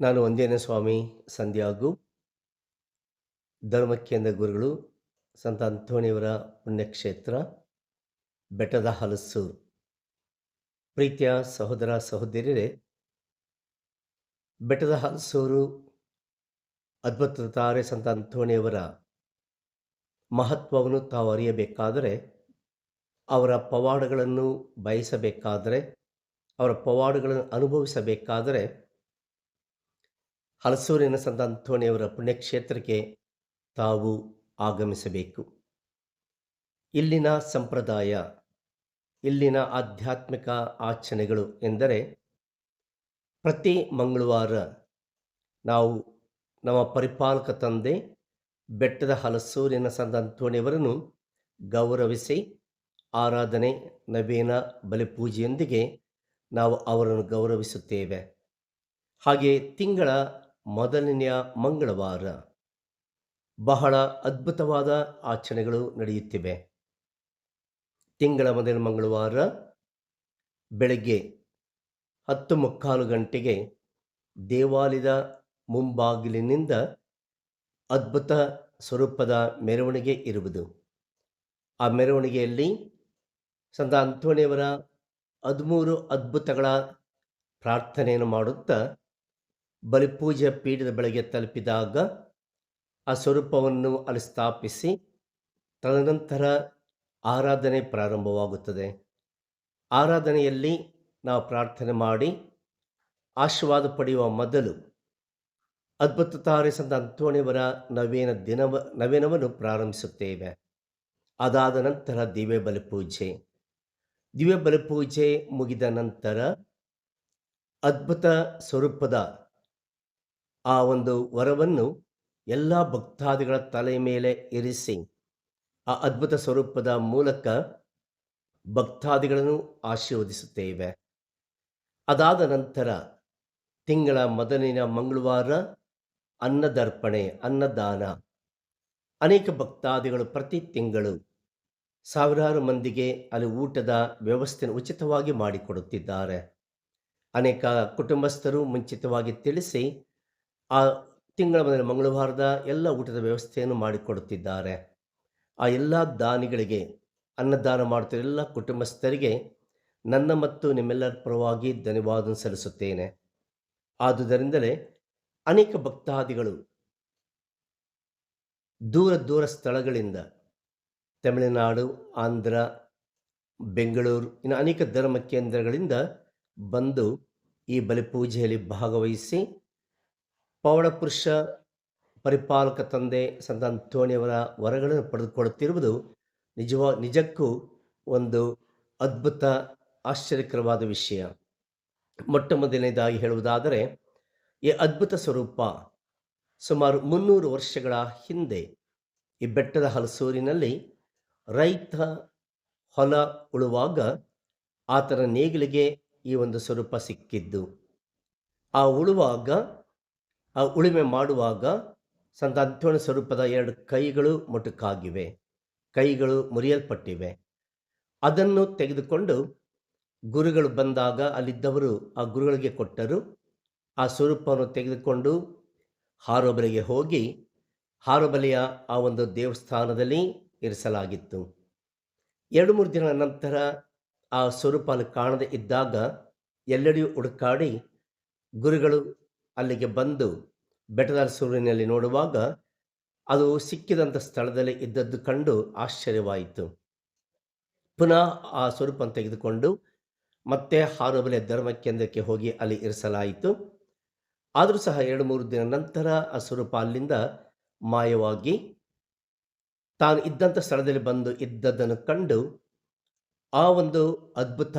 ನಾನು ಒಂದೇನ ಸ್ವಾಮಿ ಸಂಧ್ಯಾಗು, ಧರ್ಮಕೇಂದ್ರ ಗುರುಗಳು, ಸಂತ ಅಂಥೋಣಿಯವರ ಪುಣ್ಯಕ್ಷೇತ್ರ, ಬೆಟ್ಟದ ಹಲಸೂರು ಪ್ರೀತಿಯ ಸಹೋದರ ಸಹೋದರಿಯರೇ, ಬೆಟ್ಟದ ಹಲಸೂರು ಅದ್ಭುತ ತಾರೆ ಸಂತ ಅಂಥೋಣಿಯವರ ಮಹತ್ವವನ್ನು ತಾವು ಅರಿಯಬೇಕಾದರೆ, ಅವರ ಪವಾಡಗಳನ್ನು ಬಯಸಬೇಕಾದರೆ, ಅವರ ಪವಾಡಗಳನ್ನು ಅನುಭವಿಸಬೇಕಾದರೆ ಹಲಸೂರಿನ ಸಂತ ಅಂಥೋಣಿಯವರ ಪುಣ್ಯಕ್ಷೇತ್ರಕ್ಕೆ ತಾವು ಆಗಮಿಸಬೇಕು. ಇಲ್ಲಿನ ಸಂಪ್ರದಾಯ, ಇಲ್ಲಿನ ಆಧ್ಯಾತ್ಮಿಕ ಆಚರಣೆಗಳು ಎಂದರೆ ಪ್ರತಿ ಮಂಗಳವಾರ ನಾವು ನಮ್ಮ ಪರಿಪಾಲಕ ತಂದೆ ಬೆಟ್ಟದ ಹಲಸೂರಿನ ಸಂತ ಅಂಥೋಣಿಯವರನ್ನು ಗೌರವಿಸಿ ಆರಾಧನೆ, ನವೀನ ಬಲಿಪೂಜೆಯೊಂದಿಗೆ ನಾವು ಅವರನ್ನು ಗೌರವಿಸುತ್ತೇವೆ. ಹಾಗೆ ತಿಂಗಳ ಮೊದಲನೆಯ ಮಂಗಳವಾರ ಬಹಳ ಅದ್ಭುತವಾದ ಆಚರಣೆಗಳು ನಡೆಯುತ್ತಿವೆ. ತಿಂಗಳ ಮೊದಲ ಮಂಗಳವಾರ ಬೆಳಗ್ಗೆ ಹತ್ತು ಮುಕ್ಕಾಲು ಗಂಟೆಗೆ ದೇವಾಲಯದ ಮುಂಬಾಗಿಲಿನಿಂದ ಅದ್ಭುತ ಸ್ವರೂಪದ ಮೆರವಣಿಗೆ ಇರುವುದು. ಆ ಮೆರವಣಿಗೆಯಲ್ಲಿ ಸಂತ ಅಂಥೋಣಿಯವರ ಹದಿಮೂರು ಅದ್ಭುತಗಳ ಪ್ರಾರ್ಥನೆಯನ್ನು ಮಾಡುತ್ತಾ ಬಲಿಪೂಜೆ ಪೀಠದ ಬೆಳಗ್ಗೆ ತಲುಪಿದಾಗ ಆ ಸ್ವರೂಪವನ್ನು ಅಲ್ಲಿ ಸ್ಥಾಪಿಸಿ ತದನಂತರ ಆರಾಧನೆ ಪ್ರಾರಂಭವಾಗುತ್ತದೆ. ಆರಾಧನೆಯಲ್ಲಿ ನಾವು ಪ್ರಾರ್ಥನೆ ಮಾಡಿ ಆಶೀರ್ವಾದ ಪಡೆಯುವ ಮೊದಲು ಅದ್ಭುತ ತಾರೆ ಸಂತ ಅಂಥೋಣಿಯವರ ನವೀನ ದಿನವ, ನವೀನವನ್ನು ಪ್ರಾರಂಭಿಸುತ್ತೇವೆ. ಅದಾದ ನಂತರ ದಿವ್ಯ ಬಲಿಪೂಜೆ ದಿವ್ಯ ಬಲಿಪೂಜೆ ಮುಗಿದ ನಂತರ ಅದ್ಭುತ ಸ್ವರೂಪದ ಆ ಒಂದು ವರವನ್ನು ಎಲ್ಲ ಭಕ್ತಾದಿಗಳ ತಲೆ ಮೇಲೆ ಇರಿಸಿ, ಆ ಅದ್ಭುತ ಸ್ವರೂಪದ ಮೂಲಕ ಭಕ್ತಾದಿಗಳನ್ನು ಆಶೀರ್ವದಿಸುತ್ತೇವೆ. ಅದಾದ ನಂತರ ತಿಂಗಳ ಮೊದಲಿನ ಮಂಗಳವಾರ ಅನ್ನದರ್ಪಣೆ, ಅನ್ನದಾನ. ಅನೇಕ ಭಕ್ತಾದಿಗಳು ಪ್ರತಿ ತಿಂಗಳು ಸಾವಿರಾರು ಮಂದಿಗೆ ಅಲ್ಲಿ ಊಟದ ವ್ಯವಸ್ಥೆಯನ್ನು ಉಚಿತವಾಗಿ ಮಾಡಿಕೊಡುತ್ತಿದ್ದಾರೆ. ಅನೇಕ ಕುಟುಂಬಸ್ಥರು ಮುಂಚಿತವಾಗಿ ತಿಳಿಸಿ ಆ ತಿಂಗಳ ಮೊದಲ ಮಂಗಳವಾರದ ಎಲ್ಲ ಊಟದ ವ್ಯವಸ್ಥೆಯನ್ನು ಮಾಡಿಕೊಡುತ್ತಿದ್ದಾರೆ. ಆ ಎಲ್ಲ ದಾನಿಗಳಿಗೆ, ಅನ್ನದಾನ ಮಾಡುತ್ತಿರುವ ಎಲ್ಲ ಕುಟುಂಬಸ್ಥರಿಗೆ ನನ್ನ ಮತ್ತು ನಿಮ್ಮೆಲ್ಲರ ಪರವಾಗಿ ಧನ್ಯವಾದ ಸಲ್ಲಿಸುತ್ತೇನೆ. ಆದುದರಿಂದಲೇ ಅನೇಕ ಭಕ್ತಾದಿಗಳು ದೂರ ದೂರ ಸ್ಥಳಗಳಿಂದ ತಮಿಳುನಾಡು, ಆಂಧ್ರ, ಬೆಂಗಳೂರು, ಇನ್ನು ಅನೇಕ ಧರ್ಮ ಕೇಂದ್ರಗಳಿಂದ ಬಂದು ಈ ಬಲಿಪೂಜೆಯಲ್ಲಿ ಭಾಗವಹಿಸಿ ಪೌಢಪುರುಷ ಪರಿಪಾಲಕ ತಂದೆ ಸಂತ ಅಂತೋಣಿಯವರ ವರಗಳನ್ನು ಪಡೆದುಕೊಳ್ಳುತ್ತಿರುವುದು ನಿಜವ, ನಿಜಕ್ಕೂ ಒಂದು ಅದ್ಭುತ, ಆಶ್ಚರ್ಯಕರವಾದ ವಿಷಯ. ಮೊಟ್ಟ ಮೊದಲನೇದಾಗಿ ಹೇಳುವುದಾದರೆ, ಈ ಅದ್ಭುತ ಸ್ವರೂಪ ಸುಮಾರು ಮುನ್ನೂರು ವರ್ಷಗಳ ಹಿಂದೆ ಈ ಬೆಟ್ಟದ ಹಲಸೂರಿನಲ್ಲಿ ರೈತ ಹೊಲ ಉಳುವಾಗ ಆತನ ನೇಗಿಲಿಗೆ ಈ ಒಂದು ಸ್ವರೂಪ ಸಿಕ್ಕಿದ್ದು. ಆ ಉಳುವಾಗ ಆ ಉಳುಮೆ ಮಾಡುವಾಗ ಸಂತ ಅಂತ್ಯೋಣ ಸ್ವರೂಪದ ಎರಡು ಕೈಗಳು ಮೊಟಕಾಗಿವೆ. ಕೈಗಳು ಮುರಿಯಲ್ಪಟ್ಟಿವೆ. ಅದನ್ನು ತೆಗೆದುಕೊಂಡು ಗುರುಗಳು ಬಂದಾಗ ಅಲ್ಲಿದ್ದವರು ಆ ಗುರುಗಳಿಗೆ ಕೊಟ್ಟರು. ಆ ಸ್ವರೂಪವನ್ನು ತೆಗೆದುಕೊಂಡು ಹಾರೋಬಲೆಗೆ ಹೋಗಿ ಹಾರೋಬಲೆಯ ಆ ಒಂದು ದೇವಸ್ಥಾನದಲ್ಲಿ ಇರಿಸಲಾಗಿತ್ತು. ಎರಡು ಮೂರು ದಿನಗಳ ನಂತರ ಆ ಸ್ವರೂಪ ಅಲ್ಲಿ ಕಾಣದೇ ಇದ್ದಾಗ ಎಲ್ಲೆಡೆಯೂ ಹುಡುಕಾಡಿ ಗುರುಗಳು ಅಲ್ಲಿಗೆ ಬಂದು ಬೆಟ್ಟದ ಸೂರ್ಯನಲ್ಲಿ ನೋಡುವಾಗ ಅದು ಸಿಕ್ಕಿದಂಥ ಸ್ಥಳದಲ್ಲಿ ಇದ್ದದ್ದು ಕಂಡು ಆಶ್ಚರ್ಯವಾಯಿತು. ಪುನಃ ಆ ಸ್ವರೂಪವನ್ನು ತೆಗೆದುಕೊಂಡು ಮತ್ತೆ ಹಾರೋಬಲೆ ಧರ್ಮ ಕೇಂದ್ರಕ್ಕೆ ಹೋಗಿ ಅಲ್ಲಿ ಇರಿಸಲಾಯಿತು. ಆದರೂ ಸಹ ಎರಡು ಮೂರು ದಿನ ನಂತರ ಆ ಸ್ವರೂಪ ಅಲ್ಲಿಂದ ಮಾಯವಾಗಿ ತಾನು ಇದ್ದಂಥ ಸ್ಥಳದಲ್ಲಿ ಬಂದು ಇದ್ದದ್ದನ್ನು ಕಂಡು ಆ ಒಂದು ಅದ್ಭುತ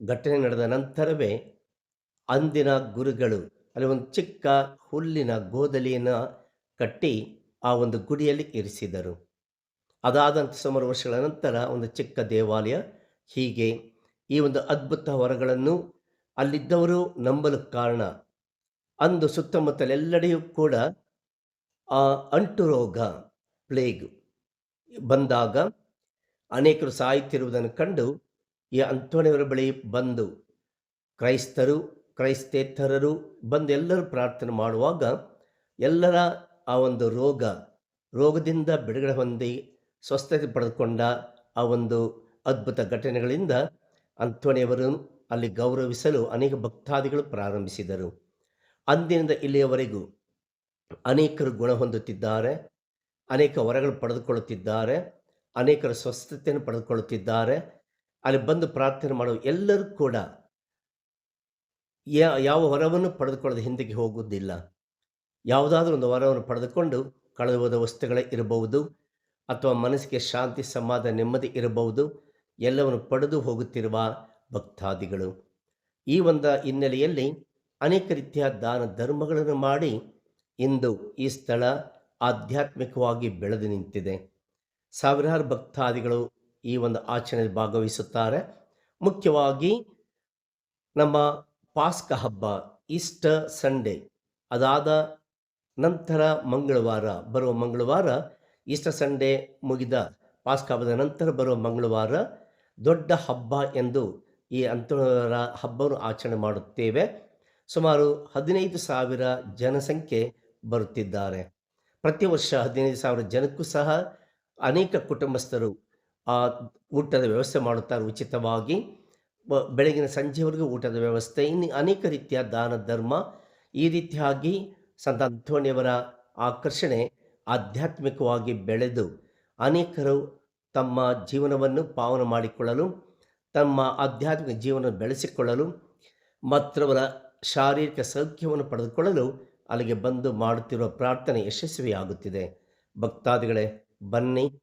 ಘಟನೆ ನಡೆದ ನಂತರವೇ ಅಂದಿನ ಗುರುಗಳು ಅಲ್ಲಿ ಒಂದು ಚಿಕ್ಕ ಹುಲ್ಲಿನ ಗೋದಲಿಯನ್ನು ಕಟ್ಟಿ ಆ ಒಂದು ಗುಡಿಯಲ್ಲಿ ಇರಿಸಿದರು. ಅದಾದಂಥ ಸುಮಾರು ವರ್ಷಗಳ ನಂತರ ಒಂದು ಚಿಕ್ಕ ದೇವಾಲಯ ಹೀಗೆ ಈ ಒಂದು ಅದ್ಭುತ ವರಗಳನ್ನು ಅಲ್ಲಿದ್ದವರು ನಂಬಲು ಕಾರಣ. ಅಂದು ಸುತ್ತಮುತ್ತಲೆಲ್ಲಡೆಯೂ ಕೂಡ ಆ ಅಂಟು ರೋಗ, ಪ್ಲೇಗ್ ಬಂದಾಗ ಅನೇಕರು ಸಾಯುತ್ತಿರುವುದನ್ನು ಕಂಡು ಈ ಅಂಥೋಣಿಯವರ ಬಳಿ ಬಂದು ಕ್ರೈಸ್ತರು ಕ್ರೈಸ್ತೇತರರು ಬಂದು ಎಲ್ಲರೂ ಪ್ರಾರ್ಥನೆ ಮಾಡುವಾಗ ಎಲ್ಲರ ಆ ಒಂದು ರೋಗ, ರೋಗದಿಂದ ಬಿಡುಗಡೆ ಹೊಂದಿ ಸ್ವಸ್ಥತೆ ಪಡೆದುಕೊಂಡ ಆ ಒಂದು ಅದ್ಭುತ ಘಟನೆಗಳಿಂದ ಅಂಥೋಣಿಯವರು ಅಲ್ಲಿ ಗೌರವಿಸಲು ಅನೇಕ ಭಕ್ತಾದಿಗಳು ಪ್ರಾರಂಭಿಸಿದರು. ಅಂದಿನಿಂದ ಇಲ್ಲಿಯವರೆಗೂ ಅನೇಕರು ಗುಣ ಹೊಂದುತ್ತಿದ್ದಾರೆ, ಅನೇಕ ವರಗಳು ಪಡೆದುಕೊಳ್ಳುತ್ತಿದ್ದಾರೆ, ಅನೇಕರು ಸ್ವಸ್ಥತೆಯನ್ನು ಪಡೆದುಕೊಳ್ಳುತ್ತಿದ್ದಾರೆ. ಅಲ್ಲಿ ಬಂದು ಪ್ರಾರ್ಥನೆ ಮಾಡುವ ಎಲ್ಲರೂ ಕೂಡ ಯಾ, ಯಾವ ವರವನ್ನು ಪಡೆದುಕೊಳ್ಳದೆ ಹಿಂದಿಗೆ ಹೋಗುವುದಿಲ್ಲ. ಯಾವುದಾದ್ರೂ ಒಂದು ವರವನ್ನು ಪಡೆದುಕೊಂಡು ಕಳೆದು ಹೋದ ವಸ್ತುಗಳೇ ಇರಬಹುದು ಅಥವಾ ಮನಸ್ಸಿಗೆ ಶಾಂತಿ, ಸಮಾಧಾನ, ನೆಮ್ಮದಿ ಇರಬಹುದು. ಎಲ್ಲವನ್ನು ಪಡೆದು ಹೋಗುತ್ತಿರುವ ಭಕ್ತಾದಿಗಳು. ಈ ಒಂದು ಹಿನ್ನೆಲೆಯಲ್ಲಿ ಅನೇಕ ರೀತಿಯ ದಾನ ಧರ್ಮಗಳನ್ನು ಮಾಡಿ ಇಂದು ಈ ಸ್ಥಳ ಆಧ್ಯಾತ್ಮಿಕವಾಗಿ ಬೆಳೆದು ನಿಂತಿದೆ. ಸಾವಿರಾರು ಭಕ್ತಾದಿಗಳು ಈ ಒಂದು ಆಚರಣೆಯಲ್ಲಿ ಭಾಗವಹಿಸುತ್ತಾರೆ. ಮುಖ್ಯವಾಗಿ ನಮ್ಮ ಪಾಸ್ಕ ಹಬ್ಬ, ಈಸ್ಟರ್ ಸಂಡೇ, ಅದಾದ ನಂತರ ಮಂಗಳವಾರ, ಬರುವ ಮಂಗಳವಾರ ಈಸ್ಟರ್ ಸಂಡೇ ಮುಗಿದ ಪಾಸ್ಕ ಹಬ್ಬದ ನಂತರ ಬರುವ ಮಂಗಳವಾರ ದೊಡ್ಡ ಹಬ್ಬ ಎಂದು ಈ ಅಂತರ ಹಬ್ಬವನ್ನು ಆಚರಣೆ ಮಾಡುತ್ತೇವೆ. ಸುಮಾರು ಹದಿನೈದು ಸಾವಿರ ಜನಸಂಖ್ಯೆ ಬರುತ್ತಿದ್ದಾರೆ. ಪ್ರತಿ ವರ್ಷ ಹದಿನೈದು ಸಾವಿರ ಜನಕ್ಕೂ ಸಹ ಅನೇಕ ಕುಟುಂಬಸ್ಥರು ಆ ಊಟದ ವ್ಯವಸ್ಥೆ ಮಾಡುತ್ತಾರೆ ಉಚಿತವಾಗಿ. ಬೆಳಗಿನ ಸಂಜೆವರೆಗೂ ಊಟದ ವ್ಯವಸ್ಥೆ. ಇನ್ನು ಅನೇಕ ರೀತಿಯ ದಾನ, ಧರ್ಮ ಈ ರೀತಿಯಾಗಿ ಸಂತ ಅಂಥೋಣಿಯವರ ಆಕರ್ಷಣೆ ಆಧ್ಯಾತ್ಮಿಕವಾಗಿ ಬೆಳೆದು ಅನೇಕರು ತಮ್ಮ ಜೀವನವನ್ನು ಪಾವನ ಮಾಡಿಕೊಳ್ಳಲು, ತಮ್ಮ ಆಧ್ಯಾತ್ಮಿಕ ಜೀವನ ಬೆಳೆಸಿಕೊಳ್ಳಲು, ಮತ್ತವರ ಶಾರೀರಿಕ ಸೌಖ್ಯವನ್ನು ಪಡೆದುಕೊಳ್ಳಲು ಅಲ್ಲಿಗೆ ಬಂದು ಮಾಡುತ್ತಿರುವ ಪ್ರಾರ್ಥನೆ ಯಶಸ್ವಿಯಾಗುತ್ತಿದೆ. ಭಕ್ತಾದಿಗಳೇ, ಬನ್ನಿ,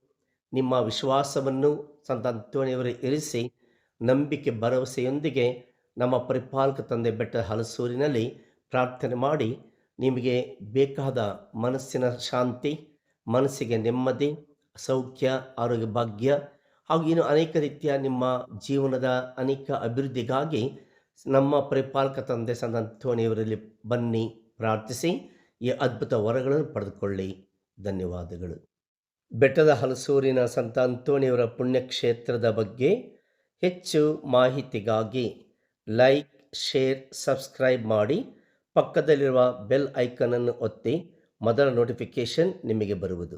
ನಿಮ್ಮ ವಿಶ್ವಾಸವನ್ನು ಸಂತ ಅಂಥೋಣಿಯವರೇ ಇರಿಸಿ ನಂಬಿಕೆ ಭರವಸೆಯೊಂದಿಗೆ ನಮ್ಮ ಪರಿಪಾಲಕ ತಂದೆ ಬೆಟ್ಟ ಹಲಸೂರಿನಲ್ಲಿ ಪ್ರಾರ್ಥನೆ ಮಾಡಿ ನಿಮಗೆ ಬೇಕಾದ ಮನಸ್ಸಿನ ಶಾಂತಿ, ಮನಸ್ಸಿಗೆ ನೆಮ್ಮದಿ ಸೌಖ್ಯ ಆರೋಗ್ಯ ಭಾಗ್ಯ ಹಾಗೂ ಇನ್ನು ಅನೇಕ ರೀತಿಯ ನಿಮ್ಮ ಜೀವನದ ಅನೇಕ ಅಭಿವೃದ್ಧಿಗಾಗಿ ನಮ್ಮ ಪರಿಪಾಲಕ ತಂದೆ ಸಂತೋನಿಯವರಲ್ಲಿ ಬನ್ನಿ, ಪ್ರಾರ್ಥಿಸಿ, ಈ ಅದ್ಭುತ ವರಗಳನ್ನು ಪಡೆದುಕೊಳ್ಳಿ. ಧನ್ಯವಾದಗಳು. ಬೆಟ್ಟದ ಹಲಸೂರಿನ ಸಂತ ಅಂತೋಣಿಯವರ ಪುಣ್ಯಕ್ಷೇತ್ರದ ಬಗ್ಗೆ ಹೆಚ್ಚು ಮಾಹಿತಿಗಾಗಿ ಲೈಕ್ ಶೇರ್ ಸಬ್ಸ್ಕ್ರೈಬ್ ಮಾಡಿ ಪಕ್ಕದಲ್ಲಿರುವ ಬೆಲ್ ಐಕನನ್ನು ಒತ್ತಿ ಮೊದಲ ನೋಟಿಫಿಕೇಷನ್ ನಿಮಗೆ ಬರುವುದು.